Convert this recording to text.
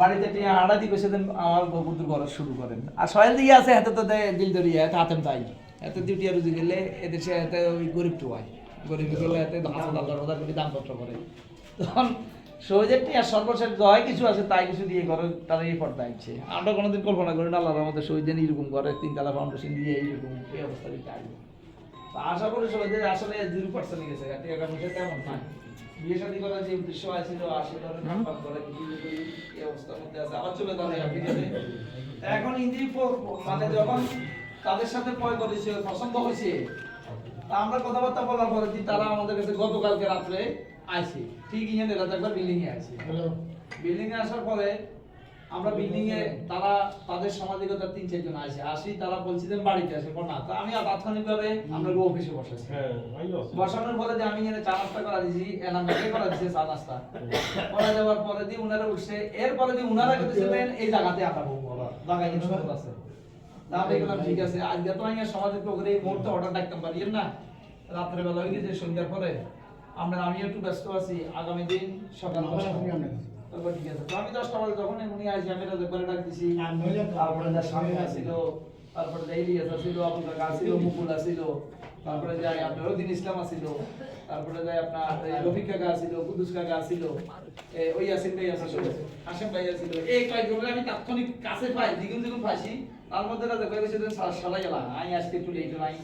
বাড়িতে টিয়া হাড়া দি কইছে দেন আমার বকুতুর ঘর শুরু করেন। আর সয়েল দিয়ে আছে হাতে তো দিল দরিয়া হাতে হাতেম তাই। এতে ডিউটি আর রুজি গেলে এদেশে এতে ওই গরিব টুয়ায় গরিব গেলে এতে হাজার হাজার হাজার কোটি দানপত্র করে। তখন সহজের টিয়া সর্বশেষ জয় কিছু আছে তাই কিছু দিয়ে ঘরে তারা এই পর্দা আইছে আমরা কোনোদিন কল্পনা করি না আল্লাহর মধ্যে শহীদের এরকম করে তিনতলা ফাউন্ডেশন দিয়ে এইরকম এই অবস্থা দিতে আসবে তো আশা করি শহীদের আসলে জিরো পার্সেন্ট গেছে টাকা পয়সা তেমন নাই। বিয়ে শাদী করার যে উদ্দেশ্য আছিল আশি ধরনের মধ্যে আছে। আবার চলে যাবে এখন ইন্দ্রিয় মানে যখন তাদের সাথে পয় করেছে পছন্দ হয়েছে তা আমরা কথাবার্তা বলার পরে কি তারা আমাদের কাছে গতকালকে রাত্রে আইছে? ঠিক ইঞ্জিনিয়ার রাত একবার বিল্ডিং এ আছে বিল্ডিং এ আসার পরে আমরা বিল্ডিং এ তারা তাদের সামাজিকতার তিন চারজন আসে আসি তারা বলছিলেন বাড়িতে আসে না। তা আমি আর তাৎক্ষণিকভাবে আমরা অফিসে বসেছি বসানোর পরে যে আমি এখানে চা নাস্তা করা দিয়েছি এনাম করা দিয়েছে চা নাস্তা। করা যাওয়ার পরে দিয়ে উনারা উঠছে এরপরে দিয়ে উনারা কেটেছিলেন এই জায়গাতে আটা বউ জায়গায় কিন্তু আছে। তা আমি ঠিক আছে আজকে তো আমি এই মুহূর্তে অর্ডার ডাকতাম পারিয়েন না? রাত্রে বেলা হয়ে গেছে সন্ধ্যার পরে। আমরা আমি একটু ব্যস্ত আছি। আগামী দিন সকাল তারপর ঠিক আছে। তো আমি দশটা বাজে যখন উনি আসি আমি রাতে করে ডাক দিছি। তারপরে যা স্বামী আসিল তারপরে যে ইলিয়াস আসিল আবুল কাকা মুকুল আসিল তারপরে যাই আপনার রদিন ইসলাম তারপরে যাই আপনার এই রফিক কাকা আসিল কুদুস কাকা আসিল ওই আসিল ভাই আসিল হাসিম ভাই আসিল। এই কয়েকজনের আমি তাৎক্ষণিক কাছে পাই দ্বিগুণ দ্বিগুণ পাইছি। তার মধ্যে কয়েক সালাই আমি আজকে একটু লেট নাই